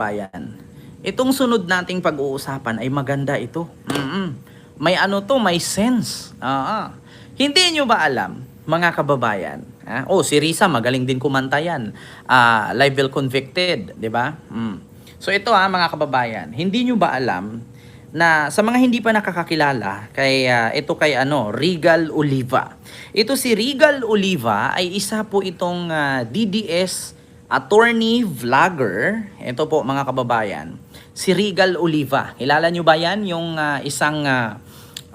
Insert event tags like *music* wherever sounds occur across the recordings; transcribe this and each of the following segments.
bayan. Itong sunod nating pag-uusapan ay maganda ito. Mm-mm. May ano to, may sense. Ah, Hindi nyo ba alam, mga kababayan? Ah, oh, si Risa, magaling din kumanta yan. Ah, live well convicted, di ba? Mm. So ito ha, mga kababayan, hindi nyo ba alam na sa mga hindi pa nakakakilala kay ah, ito kay ano Regal Oliva. Ito si Regal Oliva ay isa po itong ah, DDS attorney vlogger. Ito po mga kababayan, si Regal Oliva. Kilala nyo ba yan yung ah, isang ah,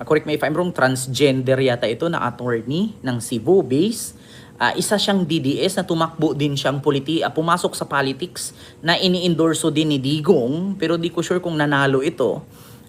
correct me if I'm wrong, transgender yata ito na attorney ng Cebu base. Ah, isa siyang DDS na tumakbo din siyang politi ah, pumasok sa politics na ini-endorso din ni Digong pero di ko sure kung nanalo ito.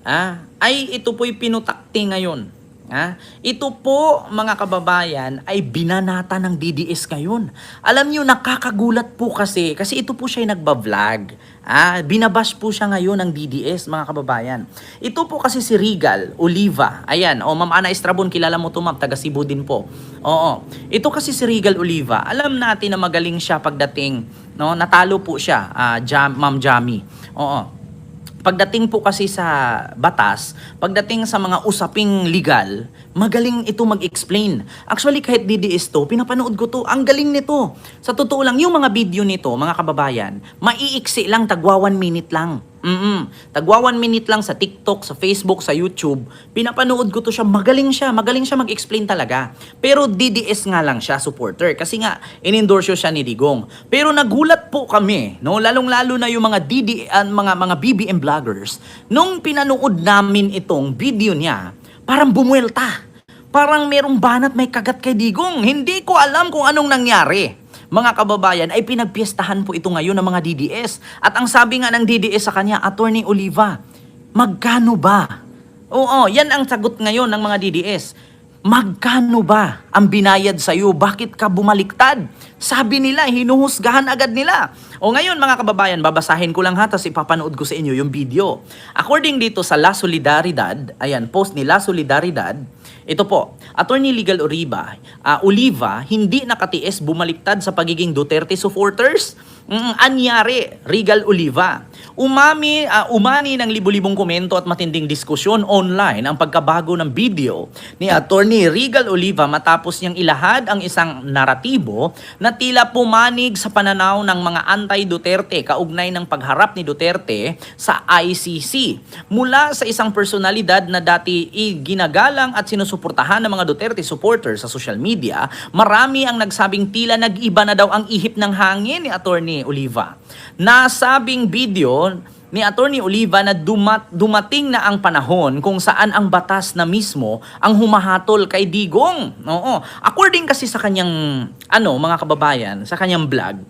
Ah, ay ito po'y pinutakti ngayon. Ah, ito po mga kababayan ay binanata ng DDS ngayon. Alam niyo nakakagulat po kasi kasi ito po siya ay nagba-vlog. Ah, binabash po siya ngayon ng DDS mga kababayan. Ito po kasi si Regal Oliva. Ayan, o Ma'am Ana Estrabon kilala mo to Ma'am, taga Cebu din po. Oo. Ito kasi si Regal Oliva. Alam natin na magaling siya pagdating, no? Natalo po siya, ah, Jam, Ma'am Jami. Oo pagdating po kasi sa batas, pagdating sa mga usaping legal, magaling ito mag-explain. Actually, kahit DDS to, pinapanood ko to, ang galing nito. Sa totoo lang, yung mga video nito, mga kababayan, maiiksi lang, tagwa one minute lang. Mm Tagwa one minute lang sa TikTok, sa Facebook, sa YouTube. Pinapanood ko to siya. Magaling siya. Magaling siya mag-explain talaga. Pero DDS nga lang siya, supporter. Kasi nga, in-endorse siya ni Digong. Pero nagulat po kami, no? Lalong-lalo na yung mga DD, uh, mga, mga BBM vloggers. Nung pinanood namin itong video niya, parang bumuelta. Parang merong banat may kagat kay Digong. Hindi ko alam kung anong nangyari mga kababayan, ay pinagpiestahan po ito ngayon ng mga DDS. At ang sabi nga ng DDS sa kanya, Attorney Oliva, magkano ba? Oo, yan ang sagot ngayon ng mga DDS. Magkano ba ang binayad sa iyo? Bakit ka bumaliktad? Sabi nila, hinuhusgahan agad nila. O ngayon mga kababayan, babasahin ko lang ha, tapos ipapanood ko sa inyo yung video. According dito sa La Solidaridad, ayan, post ni La Solidaridad, ito po, Attorney Legal Oriba, ah, Oliva, hindi nakatiis bumaliktad sa pagiging Duterte supporters. Mm, anyari, Regal Oliva. Umami, ah, umani ng libu-libong komento at matinding diskusyon online ang pagkabago ng video ni Attorney Regal Oliva matapos niyang ilahad ang isang naratibo na tila pumanig sa pananaw ng mga anti-Duterte kaugnay ng pagharap ni Duterte sa ICC. Mula sa isang personalidad na dati ginagalang at sinusuportahan ng mga Duterte supporters sa social media, marami ang nagsabing tila nag-iba na daw ang ihip ng hangin ni Attorney Oliva. Nasabing video ni Attorney Oliva na dumat, dumating na ang panahon kung saan ang batas na mismo ang humahatol kay Digong. Oo. According kasi sa kanyang ano, mga kababayan, sa kanyang vlog,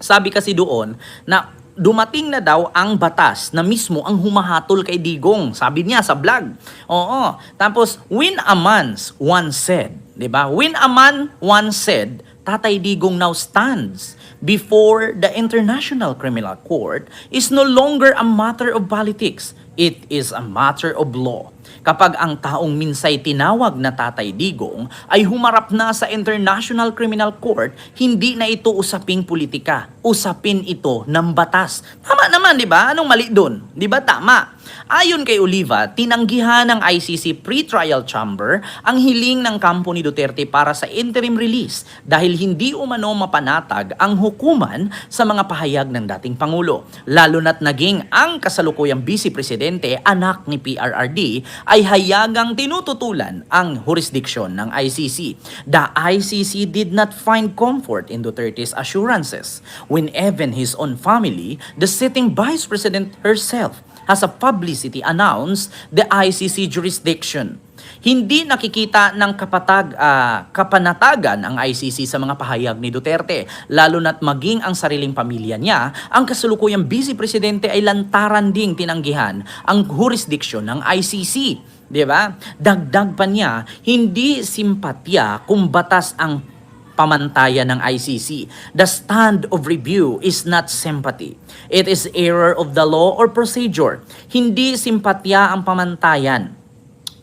sabi kasi doon na dumating na daw ang batas na mismo ang humahatol kay Digong. Sabi niya sa vlog. Oo. Tapos, when a man's one said, di ba? When a man one said, Tatay Digong now stands before the International Criminal Court is no longer a matter of politics. It is a matter of law. Kapag ang taong minsay tinawag na Tatay Digong ay humarap na sa International Criminal Court, hindi na ito usaping politika. Usapin ito ng batas. Tama naman, di ba? Anong mali doon? Di ba tama? Ayon kay Oliva, tinanggihan ng ICC pre-trial chamber ang hiling ng kampo ni Duterte para sa interim release dahil hindi umano mapanatag ang hukuman sa mga pahayag ng dating Pangulo. Lalo na't naging ang kasalukuyang Vice Presidente, anak ni PRRD, ay hayagang tinututulan ang jurisdiksyon ng ICC. The ICC did not find comfort in Duterte's assurances when even his own family, the sitting Vice President herself, has a publicity announced the ICC jurisdiction. Hindi nakikita ng kapatag, ah, kapanatagan ang ICC sa mga pahayag ni Duterte, lalo na't maging ang sariling pamilya niya, ang kasulukuyang vice presidente ay lantaran ding tinanggihan ang jurisdiction ng ICC. Di ba? Dagdag pa niya, hindi simpatya kung batas ang pamantayan ng ICC. The stand of review is not sympathy. It is error of the law or procedure. Hindi simpatya ang pamantayan.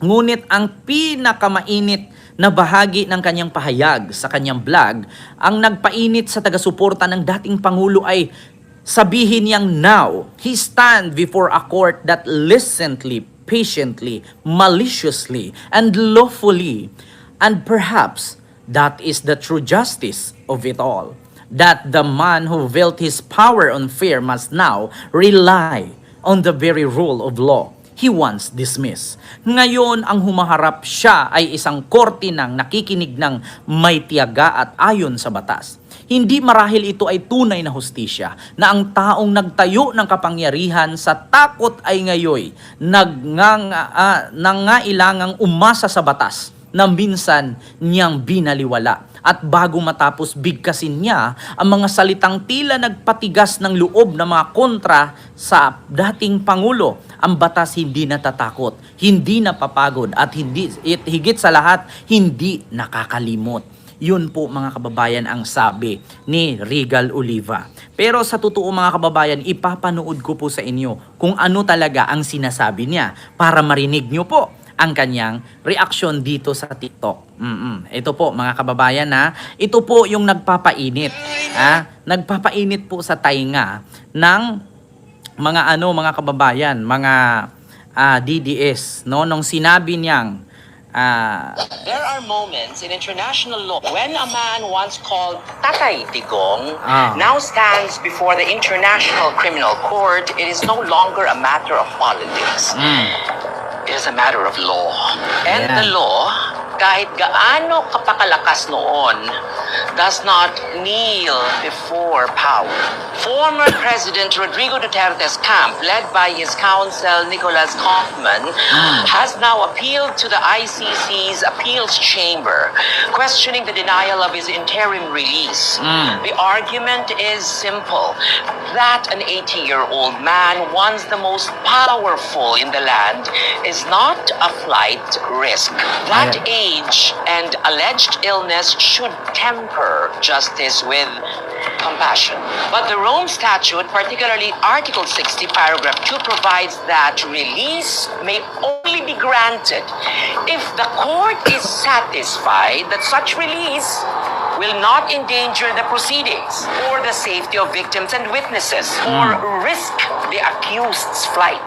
Ngunit ang pinakamainit na bahagi ng kanyang pahayag sa kanyang vlog, ang nagpainit sa taga-suporta ng dating Pangulo ay sabihin niyang now, he stand before a court that listently, patiently, maliciously, and lawfully, and perhaps that is the true justice of it all. That the man who built his power on fear must now rely on the very rule of law he once dismissed. Ngayon, ang humaharap siya ay isang korte ng nakikinig ng may tiyaga at ayon sa batas. Hindi marahil ito ay tunay na hustisya na ang taong nagtayo ng kapangyarihan sa takot ay ngayoy nagngang, ah, nangailangang umasa sa batas na minsan niyang binaliwala. At bago matapos bigkasin niya ang mga salitang tila nagpatigas ng loob ng mga kontra sa dating Pangulo, ang batas hindi natatakot, hindi napapagod at hindi, it, higit sa lahat, hindi nakakalimot. Yun po mga kababayan ang sabi ni Regal Oliva. Pero sa totoo mga kababayan, ipapanood ko po sa inyo kung ano talaga ang sinasabi niya para marinig nyo po ang kanyang reaction dito sa TikTok. Mm-mm. Ito po mga kababayan na ito po yung nagpapainit. Ha? Nagpapainit po sa tainga ng mga ano mga kababayan, mga ah, DDS no nung sinabi niyang ah, There are moments in international law when a man once called Tatay Digong Ah. now stands before the International Criminal Court. It is no longer a matter of politics. mm, It is a matter of law. And Yeah. the law, kahit gaano kapakalakas noon, does not kneel before power. Former President Rodrigo Duterte's camp, led by his counsel Nicolas Kaufman, has now appealed to the ICC's appeals chamber, questioning the denial of his interim release. Mm. The argument is simple that an 80 year old man, once the most powerful in the land, is not a flight risk. That age and alleged illness should temper justice with compassion. But the Rome Statute, particularly Article 60, paragraph 2, provides that release may only be granted if the court is satisfied that such release will not endanger the proceedings or the safety of victims and witnesses or risk the accused's flight.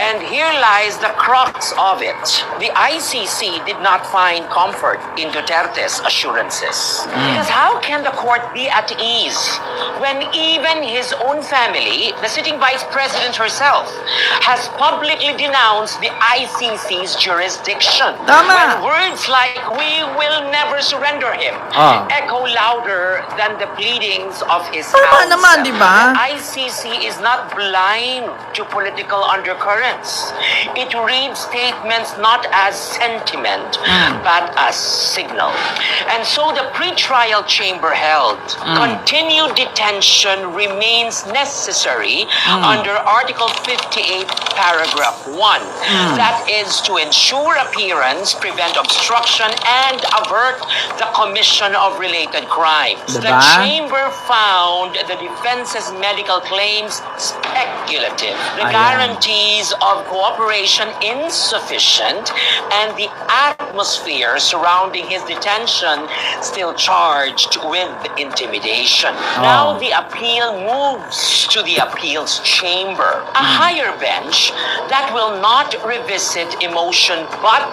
And here lies the crux of it. The ICC did not find comfort in Duterte's assurances. Because how can the court be at ease when even his own family, the sitting vice president herself, has publicly denounced the ICC's jurisdiction? Tama. When words like, we will never surrender him, Ah. echo louder than the pleadings of his Tama counsel. naman, di ba? The ICC is not blind to political undercurrents. It reads statements not as sentiment, Mm. but as signal. And so the pretrial chamber held Mm. continued detention remains necessary Mm. under Article 58, paragraph 1. Mm. That is to ensure appearance, prevent obstruction, and avert the commission of related crimes. The chamber found the defense's medical claims speculative, the guarantees of cooperation insufficient, and the atmosphere surrounding his detention still charged with intimidation. Oh. Now the appeal moves to the appeals chamber, a hmm. higher bench that will not revisit emotion but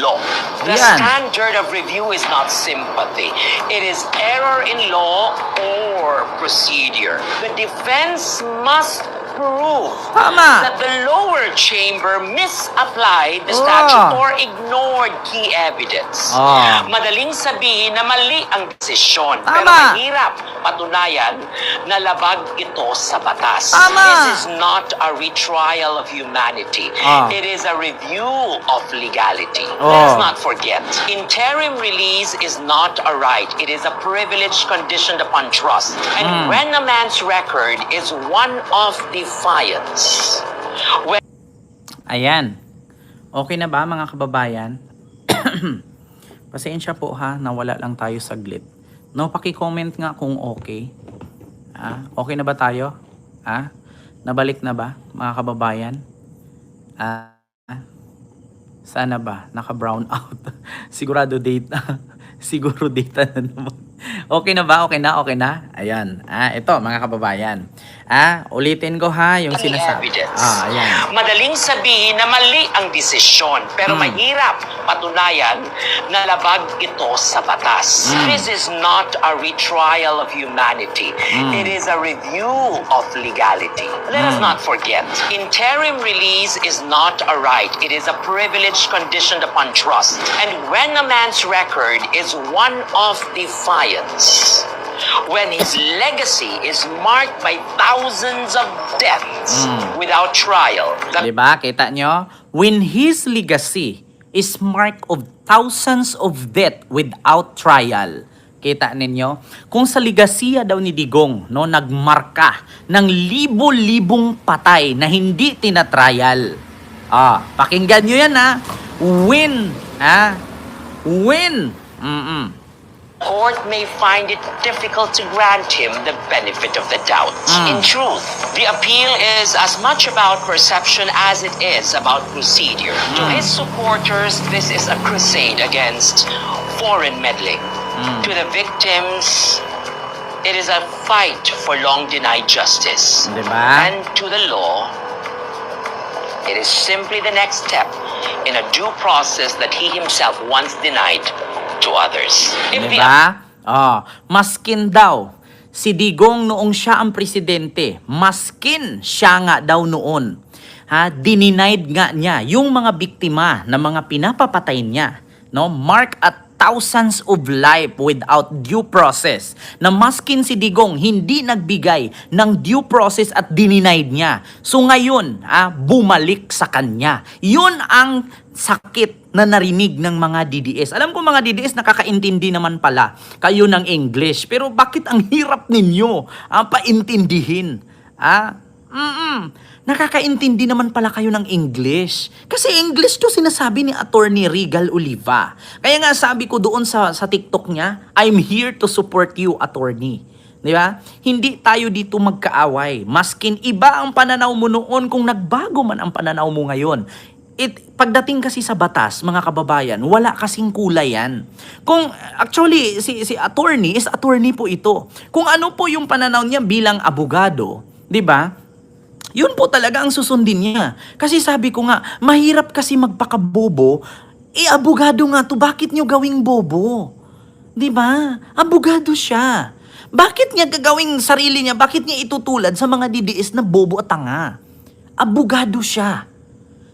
law. The Yan. standard of review is not sympathy. It is error in law or procedure. The defense must prove Tama. that the lower chamber misapplied the Ah. statute or ignored key evidence. Ah. Madaling sabihin na mali ang desisyon. Pero Tama. mahirap patunayan na labag ito sa batas. Tama. This is not a retrial of humanity. Ah. It is a review of legality. Oh. Let's not forget, interim release is not a right. It is a privilege conditioned upon trust. And Mm. when a man's record is one of defiance, when Ayan. Okay na ba mga kababayan? *clears throat* Pasensya po ha, nawala lang tayo saglit. No, paki-comment nga kung okay. Ah, okay na ba tayo? Ah, nabalik na ba mga kababayan? Ah, sana ba naka-brown *laughs* out? Sigurado data. *laughs* Siguro data na naman. *laughs* Okay na ba? Okay na? Okay na? Ayan. Ah, ito mga kababayan. Ah, ulitin ko ha yung Any sinasabi. evidence. Ah, ayan. Madaling sabihin na mali ang desisyon, pero Hmm. mahirap patunayan na labag ito sa batas. Hmm. This is not a retrial of humanity. Hmm. It is a review of legality. Let us Hmm. not forget, interim release is not a right. It is a privilege conditioned upon trust. And when a man's record is one of defiance, when his legacy is marked by thousands of deaths Mm. without trial, the Di ba? Kita nyo? When his legacy is marked of thousands of death without trial. Kita ninyo? Kung sa ligasiya daw ni Digong, no, nagmarka ng libo-libong patay na hindi tinatrial. Ah, pakinggan nyo yan ha. When, ha? When, mm court may find it difficult to grant him the benefit of the doubt. Mm. In truth, the appeal is as much about perception as it is about procedure. To Mm. his supporters, this is a crusade against foreign meddling. Mm. To the victims, it is a fight for long denied justice. Di ba? And to the law, it is simply the next step in a due process that he himself once denied to others. If Di the ba? Oh, maskin daw si Digong noong siya ang presidente, maskin siya nga daw noon. Ha, dininayed nga niya yung mga biktima na mga pinapapatay niya, no? Mark at thousands of life without due process. Na maskin si Digong hindi nagbigay ng due process at dininayed niya. So ngayon, ah, bumalik sa kanya. Yun ang sakit na narinig ng mga DDS. Alam ko mga DDS nakakaintindi naman pala kayo ng English. Pero bakit ang hirap ninyo ah, paintindihin? Ah, mm Nakakaintindi naman pala kayo ng English. Kasi English to sinasabi ni Attorney Regal Oliva. Kaya nga sabi ko doon sa, sa TikTok niya, I'm here to support you, Attorney. Di ba? Hindi tayo dito magkaaway. Maskin iba ang pananaw mo noon kung nagbago man ang pananaw mo ngayon. It, pagdating kasi sa batas, mga kababayan, wala kasing kulay yan. Kung, actually, si, si attorney is attorney po ito. Kung ano po yung pananaw niya bilang abogado, di ba? Yun po talaga ang susundin niya. Kasi sabi ko nga, mahirap kasi magpakabobo. Eh, abogado nga to, bakit nyo gawing bobo? Di ba? Abogado siya. Bakit niya gagawing sarili niya, bakit niya itutulad sa mga DDS na bobo at tanga? Abogado siya.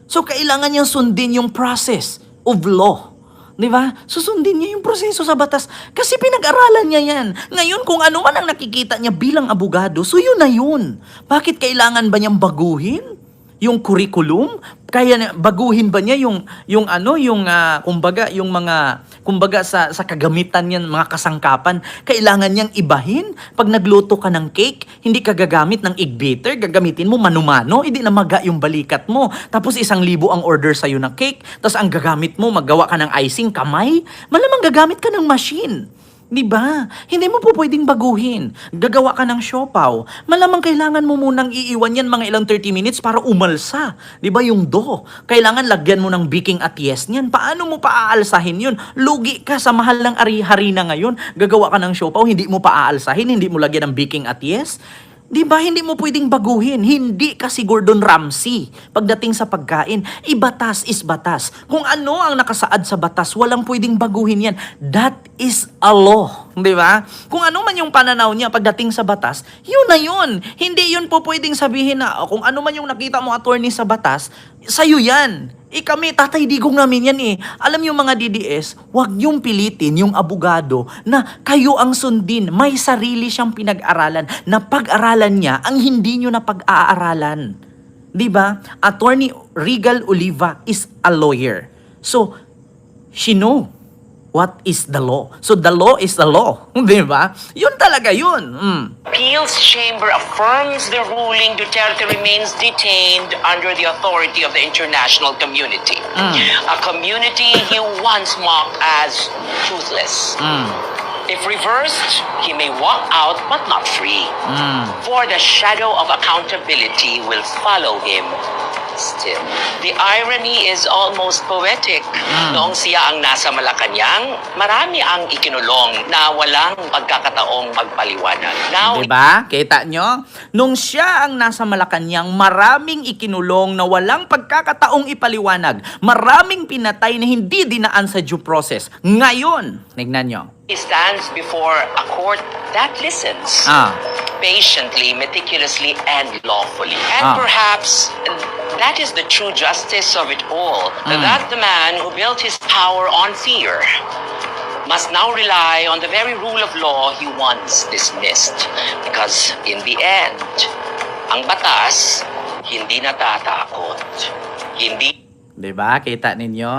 So, kailangan niyang sundin yung process of law. Di ba? Susundin niya yung proseso sa batas. Kasi pinag-aralan niya yan. Ngayon, kung ano man ang nakikita niya bilang abogado, so yun na yun. Bakit kailangan ba niyang baguhin? Yung curriculum? Kaya baguhin ba niya yung yung ano, yung ah, kumbaga yung mga kumbaga sa sa kagamitan niyan, mga kasangkapan, kailangan niyang ibahin. Pag nagluto ka ng cake, hindi ka gagamit ng egg beater, gagamitin mo mano-mano, hindi na maga yung balikat mo. Tapos isang libo ang order sa'yo ng cake, tapos ang gagamit mo, maggawa ka ng icing, kamay, malamang gagamit ka ng machine. Di ba? Hindi mo po pwedeng baguhin. Gagawa ka ng siopaw. Malamang kailangan mo munang iiwan yan mga ilang 30 minutes para umalsa. Di ba yung dough? Kailangan lagyan mo ng baking at yes niyan. Paano mo paaalsahin yun? Lugi ka sa mahal ng ari-harina ngayon. Gagawa ka ng siopaw, hindi mo paaalsahin, hindi mo lagyan ng baking at yes. Di ba, hindi mo pwedeng baguhin. Hindi ka si Gordon Ramsay. Pagdating sa pagkain, ibatas is batas. Kung ano ang nakasaad sa batas, walang pwedeng baguhin yan. That is a law. Di ba? Kung ano man yung pananaw niya pagdating sa batas, yun na yun. Hindi yun po pwedeng sabihin na "Oh, kung ano man yung nakita mo attorney sa batas, sa'yo yan. Eh kami, tatay digong namin yan eh. Alam yung mga DDS, wag yung pilitin yung abogado na kayo ang sundin. May sarili siyang pinag-aralan na pag-aralan niya ang hindi nyo na pag-aaralan. Di ba? Attorney Regal Oliva is a lawyer. So, she know what is the law. So, the law is the law. *laughs* Di ba? Yun talaga yun. Mm. appeals chamber affirms the ruling, Duterte remains detained under the authority of the international community. Mm. A community he once mocked as truthless. Mm. If reversed, he may walk out but not free. Mm. For the shadow of accountability will follow him Still, the irony is almost poetic. Noong siya ang nasa Malacanang, marami ang ikinulong na walang pagkakataong magpaliwanag. Now, Diba? Kita nyo? Nung siya ang nasa Malacanang, maraming ikinulong na walang pagkakataong ipaliwanag. Maraming pinatay na hindi dinaan sa due process. Ngayon, tignan nyo. he stands before a court that listens. Ah, patiently, meticulously, and lawfully. And Ah. perhaps that is the true justice of it all. Mm. That the man who built his power on fear must now rely on the very rule of law he once dismissed. Because in the end, ang batas hindi natatakot. Hindi ba? Kita ninyo?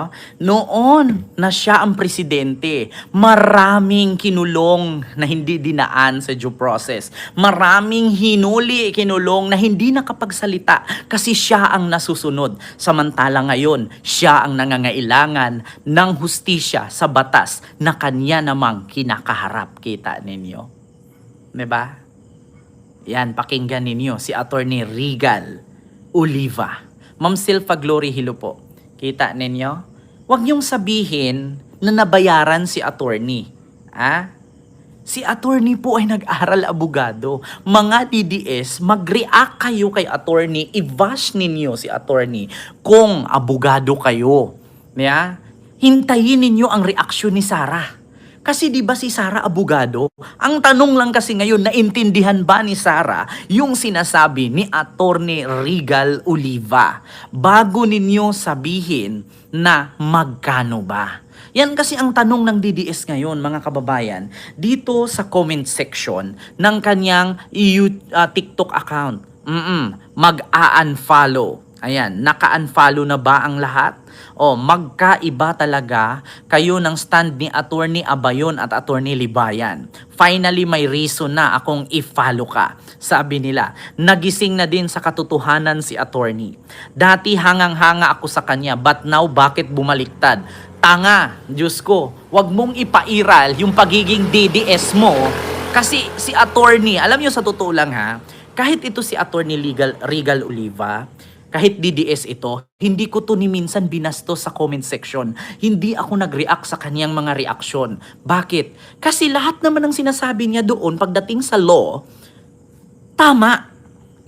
Noon na siya ang presidente, maraming kinulong na hindi dinaan sa due process. Maraming hinuli, kinulong na hindi nakapagsalita kasi siya ang nasusunod. Samantala ngayon, siya ang nangangailangan ng hustisya sa batas na kanya namang kinakaharap. Kita ninyo? ba? Yan, pakinggan ninyo si Attorney Regal Oliva. Ma'am Silva Glory Hilo po. Kita ninyo? Huwag niyong sabihin na nabayaran si attorney. Ah? Si attorney po ay nag-aral abogado. Mga DDS, mag-react kayo kay attorney, i-bash ninyo si attorney kung abogado kayo. Yeah? Hintayin ninyo ang reaksyon ni Sarah. Kasi di ba si Sarah abogado? Ang tanong lang kasi ngayon, naintindihan ba ni Sarah yung sinasabi ni Attorney Regal Oliva bago ninyo sabihin na magkano ba? Yan kasi ang tanong ng DDS ngayon, mga kababayan, dito sa comment section ng kanyang you- ah, TikTok account. Mm-mm, mag-a-unfollow. Ayan, naka-unfollow na ba ang lahat? O magkaiba talaga kayo ng stand ni Attorney Abayon at Attorney Libayan. Finally, may reason na akong i-follow ka. Sabi nila, nagising na din sa katotohanan si Attorney. Dati hangang-hanga ako sa kanya, but now bakit bumaliktad? Tanga, Diyos ko, wag mong ipairal yung pagiging DDS mo kasi si Attorney, alam nyo sa totoo lang ha, kahit ito si Attorney Legal, Regal Oliva, kahit DDS ito, hindi ko to ni minsan binastos sa comment section. Hindi ako nag-react sa kanyang mga reaksyon. Bakit? Kasi lahat naman ng sinasabi niya doon pagdating sa law, tama.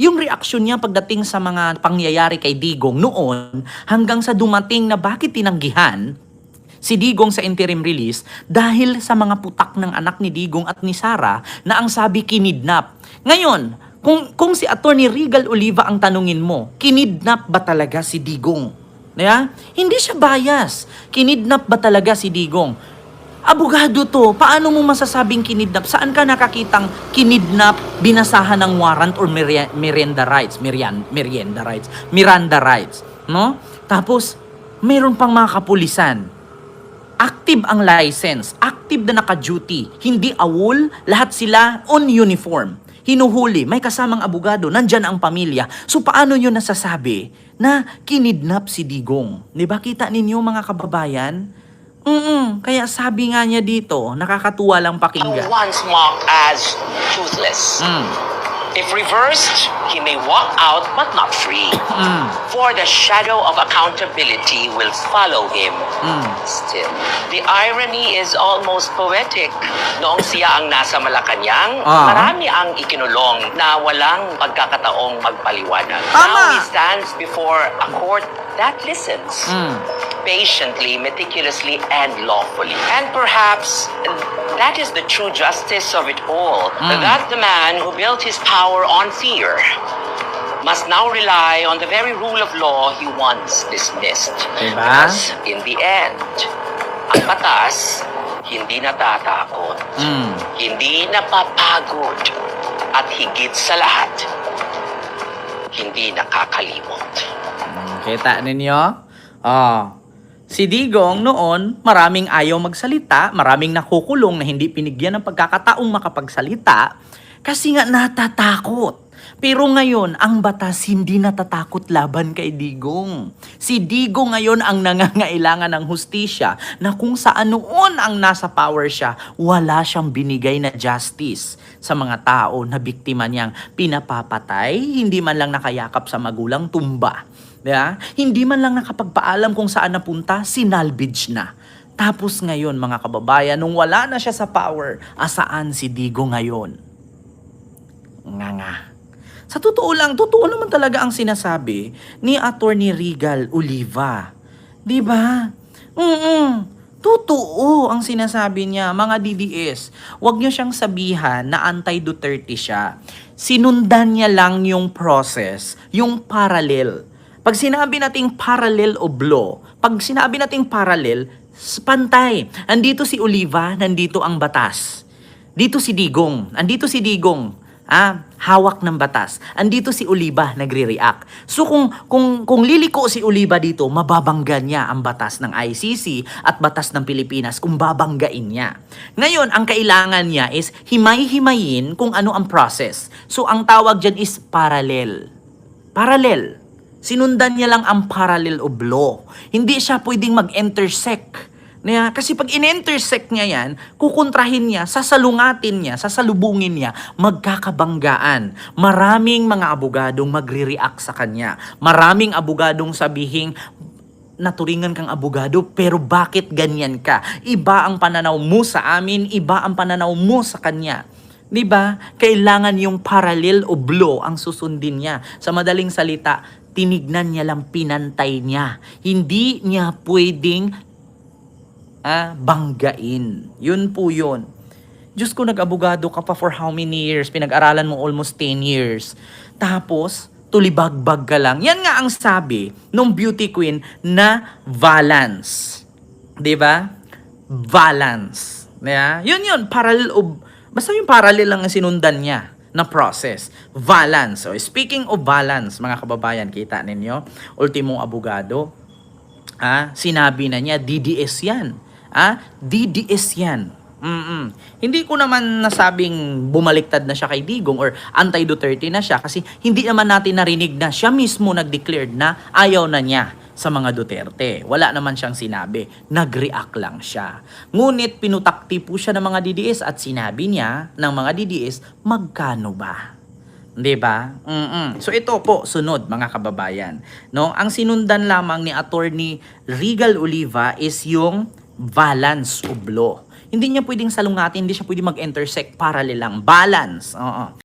Yung reaksyon niya pagdating sa mga pangyayari kay Digong noon hanggang sa dumating na bakit tinanggihan si Digong sa interim release dahil sa mga putak ng anak ni Digong at ni Sara na ang sabi kinidnap. Ngayon, kung, kung si Attorney Regal Oliva ang tanungin mo, kinidnap ba talaga si Digong? Yeah? Hindi siya bias. Kinidnap ba talaga si Digong? Abogado to, paano mo masasabing kinidnap? Saan ka nakakitang kinidnap, binasahan ng warrant or meria- merienda rights? Merian, merienda rights. Miranda rights. No? Tapos, mayroon pang mga kapulisan. Active ang license. Active na naka-duty. Hindi awol, lahat sila on uniform. Hinuhuli, may kasamang abogado, nandyan ang pamilya. So paano nyo nasasabi na kinidnap si Digong? Di ba kita ninyo mga kababayan? Mm kaya sabi nga niya dito, nakakatuwa lang ang pakinggan. once mocked as toothless. Mm, If reversed, he may walk out but not free. mm, For the shadow of accountability will follow him mm. still. The irony is almost poetic. Noong siya ang nasa Malacanang, Ah. marami ang ikinulong na walang pagkakataong magpaliwanag. Tama. Now he stands before a court that listens. Mm. Patiently, meticulously, and lawfully. And perhaps that is the true justice of it all. Mm. That the man who built his power on fear must now rely on the very rule of law he once dismissed. Diba? Because in the end, ang batas hindi natatakot, Mm. hindi napapagod, at higit sa lahat, hindi nakakalimot. Kita ninyo? Oh. Si Digong noon, maraming ayaw magsalita, maraming nakukulong na hindi pinigyan ng pagkakataong makapagsalita kasi nga natatakot. Pero ngayon, ang batas hindi natatakot laban kay Digong. Si Digong ngayon ang nangangailangan ng hustisya na kung saan noon ang nasa power siya, wala siyang binigay na justice sa mga tao na biktima niyang pinapapatay, hindi man lang nakayakap sa magulang tumba. Diba? Hindi man lang nakapagpaalam kung saan napunta, sinalvage na. Tapos ngayon, mga kababayan, nung wala na siya sa power, asaan si Digo ngayon? Nga nga. Sa totoo lang, totoo naman talaga ang sinasabi ni Attorney Regal Oliva. 'Di ba? Mm. Totoo ang sinasabi niya, mga DDS. Huwag niyo siyang sabihan na anti-Duterte siya. Sinundan niya lang yung process, yung parallel. Pag sinabi nating parallel o law, pag sinabi nating parallel, pantay. Andito si Oliva, nandito ang batas. Dito si Digong. Andito si Digong. Ah, hawak ng batas. Andito si Oliva nagre-react. So kung kung kung liliko si Oliva dito, mababangga niya ang batas ng ICC at batas ng Pilipinas kung babanggain niya. Ngayon, ang kailangan niya is himay-himayin kung ano ang process. So ang tawag diyan is parallel. Parallel. Sinundan niya lang ang parallel of law. Hindi siya pwedeng mag-intersect. Niya, kasi pag in-intersect niya yan, kukontrahin niya, sasalungatin niya, sasalubungin niya, magkakabanggaan. Maraming mga abogadong magre-react sa kanya. Maraming abogadong sabihing, naturingan kang abogado, pero bakit ganyan ka? Iba ang pananaw mo sa amin, iba ang pananaw mo sa kanya. 'Di ba? Kailangan yung parallel o blow ang susundin niya. Sa madaling salita, tinignan niya lang pinantay niya. Hindi niya pwedeng ah, banggain. Yun po yun. Diyos ko, nag-abogado ka pa for how many years? Pinag-aralan mo almost 10 years. Tapos, tulibagbag ka lang. Yan nga ang sabi nung beauty queen na balance. ba? Balance. Yeah? Yun yun, parallel of, basta yung parallel lang ang sinundan niya na process. Balance. So, speaking of balance, mga kababayan, kita ninyo, ultimong abogado, ah, sinabi na niya, DDS yan. Ah, DDS yan. Mm-mm. Hindi ko naman nasabing bumaliktad na siya kay Digong or anti-Duterte na siya kasi hindi naman natin narinig na siya mismo nag-declared na ayaw na niya sa mga Duterte. Wala naman siyang sinabi. Nag-react lang siya. Ngunit pinutakti po siya ng mga DDS at sinabi niya ng mga DDS, magkano ba? 'Di ba? Mm-mm. So ito po sunod mga kababayan, no? Ang sinundan lamang ni Attorney Regal Oliva is yung balance of law. Hindi niya pwedeng salungatin, hindi siya pwedeng mag-intersect parallel lang. Balance. Oo.